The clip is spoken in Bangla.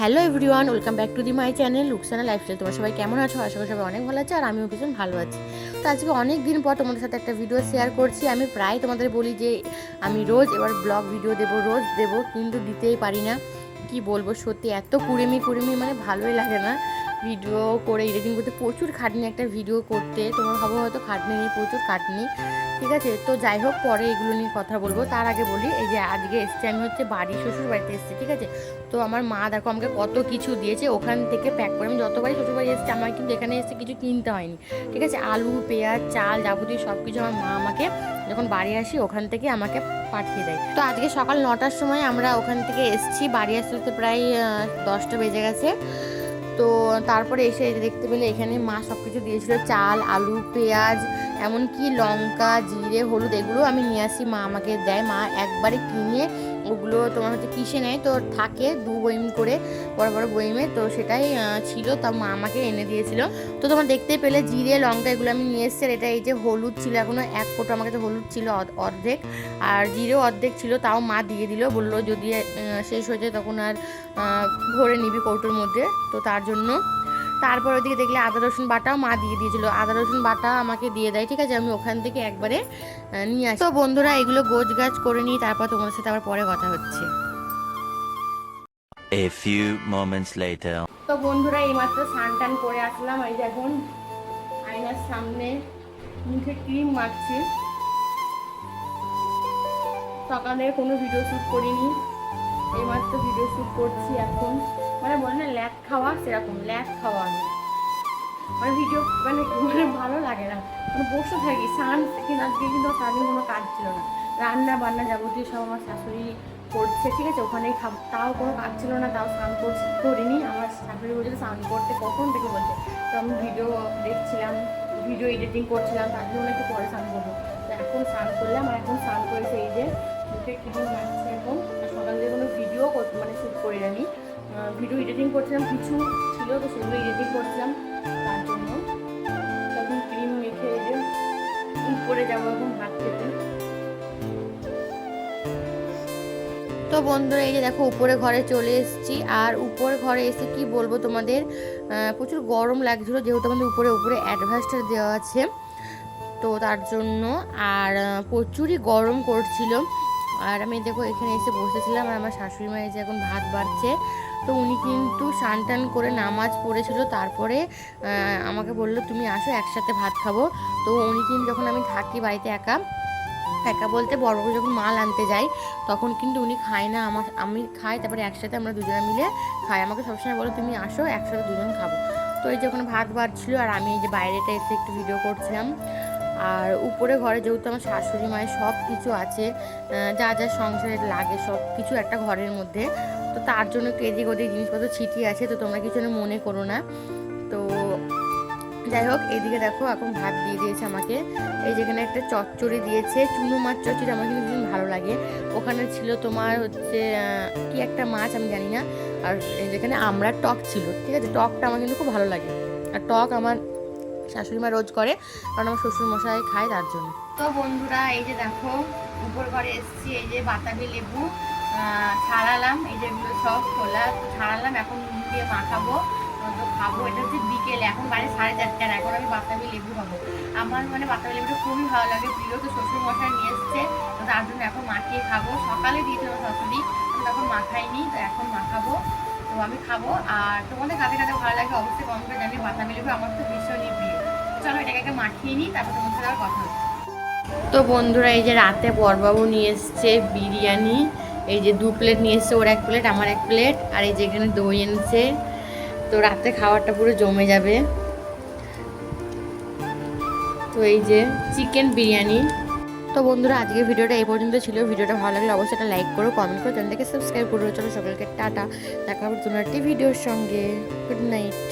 Hello everyone, welcome back to the my channel Luksana lifestyle. তোমার সবাই কেমন আছো? আশা করি সবাই অনেক ভালো আছে আর আমিও ভীষণ ভালো আছি। তো আজকে অনেক দিন পর তোমাদের সাথে একটা ভিডিও শেয়ার করছি। আমি প্রায় তোমাদের বলি যে আমি রোজ এবার ব্লগ ভিডিও দেব, রোজ দেব, কিন্তু দিতেই পারি না। কি বলব? সত্যি এত কুড়েমি কুড়েমি মানে ভালোই লাগে না। ভিডিও করে এডিটিং করতে, প্রচুর খাটনি একটা ভিডিও করতে। তোমার ভাবো হয়তো খাটনি নেই, প্রচুর খাটনি। ঠিক আছে? তো যাই হোক, পরে এগুলো নিয়ে কথা বলব। তার আগে বলি, এই যে আজকে এসছি আমি হচ্ছে বাড়ি শ্বশুর বাড়িতে এসেছি, ঠিক আছে? তো আমার মা দেখো আমাকে কত কিছু দিয়েছে। ওখান থেকে প্যাক করে, আমি যতবারই শ্বশুর বাড়ি এসেছি, আমার কিন্তু এখানে এসে কিছু কিনতে হয়নি। ঠিক আছে? আলু, পেঁয়াজ, চাল যাবতীয় সব কিছু আমার মা আমাকে যখন বাড়ি আসি, ওখান থেকে আমাকে পাঠিয়ে দেয়। তো আজকে সকাল নটার সময় আমরা ওখান থেকে এসেছি। বাড়ি আসতে আসতে প্রায় দশটা বেজে গেছে। তো তারপরে এসে দেখতে পেলে এখানে মা সব কিছু দিয়েছিল, চাল, আলু, পেঁয়াজ, এমনকি লঙ্কা, জিরে, হলুদ, এগুলো আমি নিয়ে আসি, মা আমাকে দেয়। মা একবারে কিনে ওগুলো তোমার হচ্ছে কিসে নেয়? তো থাকে দু বইম করে বড় বড় বইমে। তো সেটাই ছিল। তা মা আমাকে এনে দিয়েছিল। তো তোমার দেখতে পেলে জিরে, লঙ্কা এগুলো আমি নিয়ে এসেছি। এটা এই যে হলুদ ছিল, এখনও এক কোটো আমার কাছে হলুদ ছিল অর্ধ- অর্ধেক। আর জিরেও অর্ধেক ছিল, তাও মা দিয়ে দিল। বলল, যদি শেষ হয়ে যায় তখন আর ভরে নিবি কৌটোর মধ্যে। তো তার জন্য তারপর ওদিকে দেখলে আদা রসুন বাটাও মা দিয়ে দিয়েছিল। আদা রসুন বাটা আমাকে দিয়ে দেয় ঠিক আছে? আমি ওখান থেকে একবারে নিয়ে আসি। তো বন্ধুরা এগুলো গোছ গাছ করে নিই তারপর তোমার সাথে আবার পরে কথা হচ্ছে। A few moments later. তো বন্ধুরা এইমাত্র স্নান টান করে আসলাম। এই এখন আয়নার সামনে মুখে ক্রিম মাখছি। সকালে কোনো ভিডিও শ্যুট করিনি। শ্যুট করছি এখন। মানে বলে না, ল্যাক খাওয়া সেরকম, ল্যাক খাওয়া আমি। মানে ভিডিও মানে মানে ভালো লাগে না। মানে বসে থাকি, স্নান কিন্তু আজকে কিন্তু সারাদিন কোনো কাজ ছিল না। রান্না বান্না যাবতীয় সব আমার শাশুড়ি করছে, ঠিক আছে? ওখানেই খাব, তাও কোনো কাজ ছিল না, তাও স্নান করিনি। আমার শাশুড়ি বলছিল স্নান করতে কখন থেকে বলছে। তো আমি ভিডিও দেখছিলাম ভিডিও এডিটিং করছিলাম, তার জন্য একটু পরে স্নান করব। তো এখন স্নান করলাম, আর এখন স্নান করেছে এই যে মুখে ক্রিম মাখছে এখন সকাল থেকে কোনো ভিডিও মানে শ্যুট করি আমি ভিডিও এডিটিং করছিলাম, কিছু ছিল, তো সেগুলো এডিটিং করছিলাম তার জন্য। তখন ক্রিম মেখে যে উপরে যাব এখন ভাত খেতে। তো বন্ধুরা, এই যে দেখো, উপরে ঘরে চলে এসেছি। আর উপরে ঘরে এসে কি বলব তোমাদের? প্রচুর গরম লাগছিল, যেহেতু আমাদের উপরে উপরে অ্যাডভাস্টার দেওয়া আছে। তো তার জন্য, আর প্রচুরই গরম করছিল। আর আমি দেখো এখানে এসে বসেছিলাম আর আমার শাশুড়ি মা যে এখন ভাত বাড়ছে। তো উনি কিন্তু স্নান টান করে নামাজ পড়েছিল, তারপরে আমাকে বলল, তুমি আসো, একসাথে ভাত খাব। তো উনি কিন্তু যখন আমি থাকি বাড়িতে একা একা বলতে বড় বড় যখন মাল আনতে যাই তখন কিন্তু উনি খায় না আমার, আমি খাই, তারপরে একসাথে আমরা দুজনে মিলে খাই। আমাকে সবসময় বলো, তুমি আসো, একসাথে দুজন খাব। তো এই যখন ভাত বাড়ছিল, আর আমি এই যে বাইরেটা এসে একটু ভিডিও করছিলাম। আর উপরে ঘরে যেহেতু আমার শাশুড়ি, মায়ের সব কিছু আছে যা যা সংসারে লাগে সব কিছু একটা ঘরের মধ্যে, তো তার জন্য এদিক ওদিক জিনিসপত্র ছিটিয়ে আছে, তো তোমরা কিছু মনে করো না। তো যাই হোক, এদিকে দেখো এখন ভাত দিয়ে দিয়েছে আমাকে। এই যেখানে একটা চচ্চড়ি দিয়েছে, চুনো মাছ চচ্চড়ি, আমার কিন্তু ভীষণ ভালো লাগে। ওখানে ছিল তোমার হচ্ছে কি একটা মাছ আমি জানি না। আর যেখানে আমরা টক ছিল, ঠিক আছে? টকটা আমার কিন্তু খুব ভালো লাগে। আর টক আমার শাশুড়ি মা রোজ করে, কারণ আমার শ্বশুর মশাই খায় তার জন্য। তো বন্ধুরা, এই যে দেখো, উপর ঘরে এসেছি, এই যে বাতাবি লেবু ছাড়ালাম, এই যেগুলো সব খোলা ছাড়ালাম, এখন নুন দিয়ে মাখাবো, তো খাব। এটা হচ্ছে বিকেলে, এখন বাড়ি সাড়ে চারটার এখন আমি বাতাবি লেবু খাব। আমার মানে বাতাবি লেবুটা খুবই ভালো লাগে, প্রিয় তো শ্বশুর মশাই নিয়ে এসছে, তো তার জন্য এখন মাখিয়ে খাব। সকালে দিয়েছিল শাশুড়ি তখন মাখাইনি, তো এখন মাখাবো। আমি খাব। আর তোমাদের কাছে কাছে ভালো লাগে, অবশ্যই কম করে জানি বাতাবি লেবু আমার তো ভীষণই প্রিয়। চলো এটাকে একটা মাখিয়ে নিই, তারপর তোমার সাথে আবার কথা হচ্ছে তো বন্ধুরা, এই যে রাতে বরবাবু নিয়ে এসছে বিরিয়ানি। এই যে দু প্লেট নিয়ে এসছে, ওর এক প্লেট আমার এক প্লেট আর এই যে এখানে দই এনেছে। তো রাতে খাবারটা পুরো জমে যাবে। তো এই যে চিকেন বিরিয়ানি। তো বন্ধুরা আজকে ভিডিওটা এই পর্যন্ত ছিল। ভিডিওটা ভালো লাগলে অবশ্যই একটা লাইক করো কমেন্ট করো, চ্যানেলটাকে সাবস্ক্রাইব করো। চলো সকলকে টাটা। দেখা হবে তোমার একটি ভিডিওর সঙ্গে। Good night